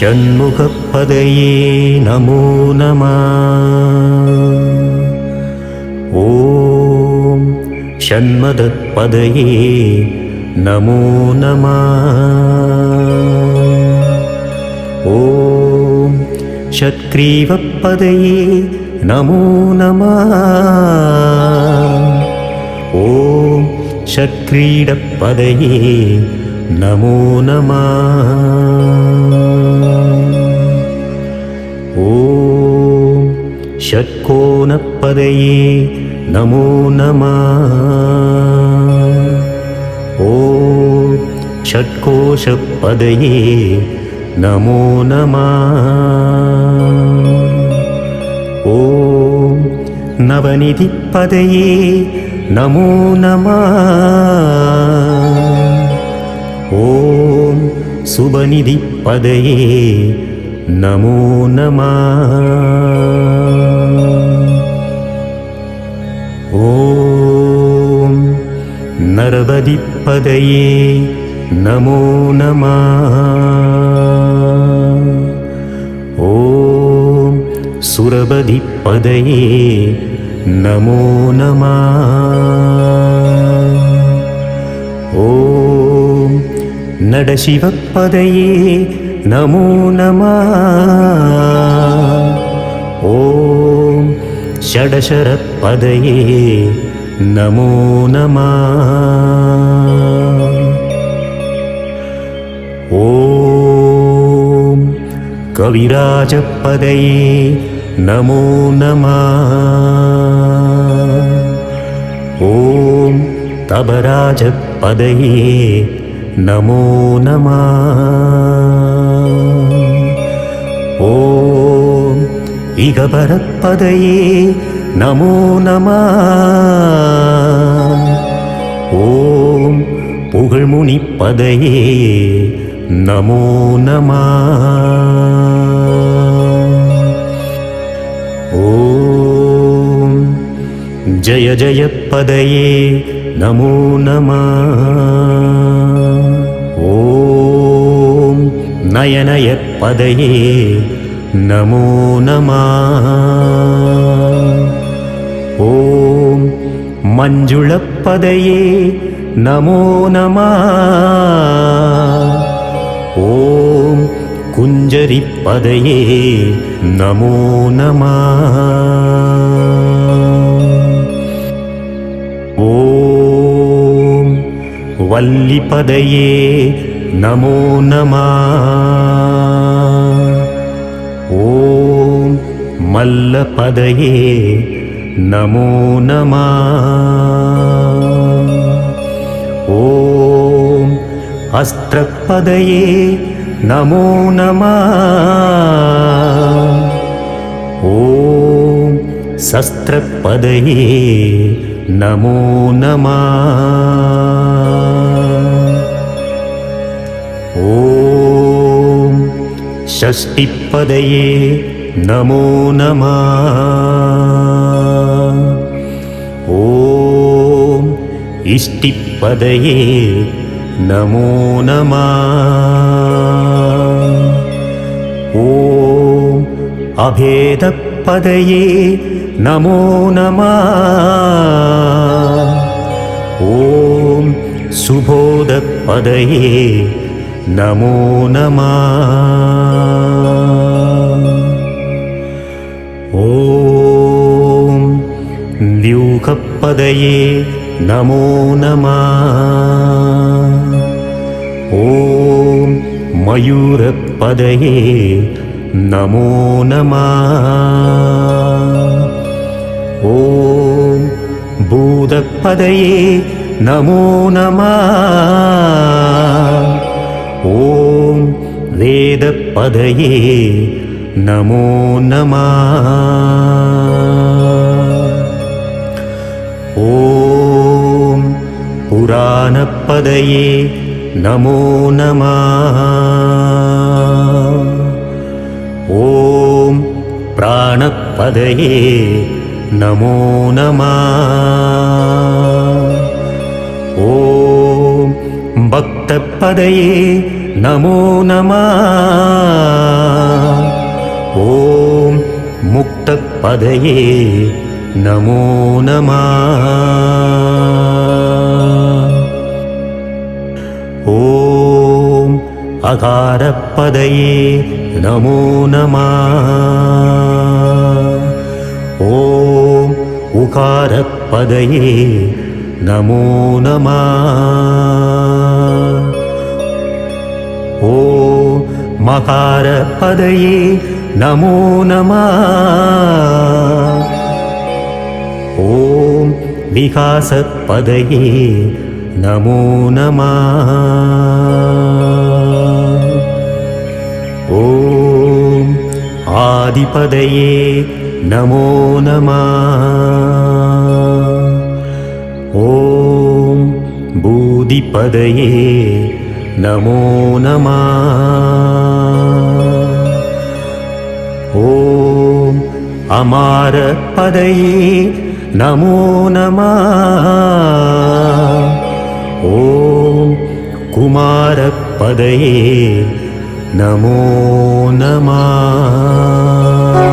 षण्मुखपदये नमो नमः ॐ षण्मदपदये नमो नमः ॐ षट्ग्रीवपदये नमो नमः ॐ षट्क्रीडपदये नमो नमः ॐ षट्कोणपदये नमो नमः ॐ षट्कोशपदये नमो नमः ॐ नवनिधिपदये नमो नमः ॐ शुभनिधिपदये नमो नमः। ॐ नरवदिपदये नमो नमः। ॐ सुरवधिपदये नमो नमः என்னட சிவப்பதையே நமோ நமா. ஓம் ஷடசரப்பதையே நமோ நமா. ஓம் கவிராஜப்பதையே நமோ நமா. ஓம் தபராஜப்பதையே नमो नमः ॐ इगभरत्पदये नमो नमः ॐ पुगळ्मुनिपदये नमो नमः ॐ जय जयपदये நமோ நம ஓம் நயனய பதையே நமோ நம ஓம் மஞ்சுளப்பதையே நமோ நம ஓம் குஞ்சரிப்பதையே நமோ நமா वल्लिपदये नमो नमः ॐ मल्लपदये नमो नमः ॐ अस्त्रपदये नमो नमः ॐ शस्त्रपदये नमो नमः ॐ षष्टिपदये नमो नमः। ॐ इष्टिपदये नमो नमः। ॐ अभेदपदये नमो नमः। ॐ सुबोधपदये नमो नमः। ॐ द्यूखपदये नमो नमः। ॐ मयूरपदये नमो नमः। ॐ भूतपदये नमो नमः ॐ वेदपदये नमो नमः। ॐ पुराणपदये नमो नमः। ॐ प्राणपदये नमो नमः। ॐ பதையே நமோ நமா. ஓம் முக்தப்பதையே நமோ நமா. ஓம் அகாரப்பதையே நமோ நமா. ஓம் உகாரப்பதையே நமோ நமா. मकारपदये नमो नमः। ॐ विकासपदये नमो नमः। ॐ आदिपदये नमो नमः। ॐ बूदिपदये नमो नमः ॐ अमारपदये नमो नमः ॐ कुमारपदये नमो नमः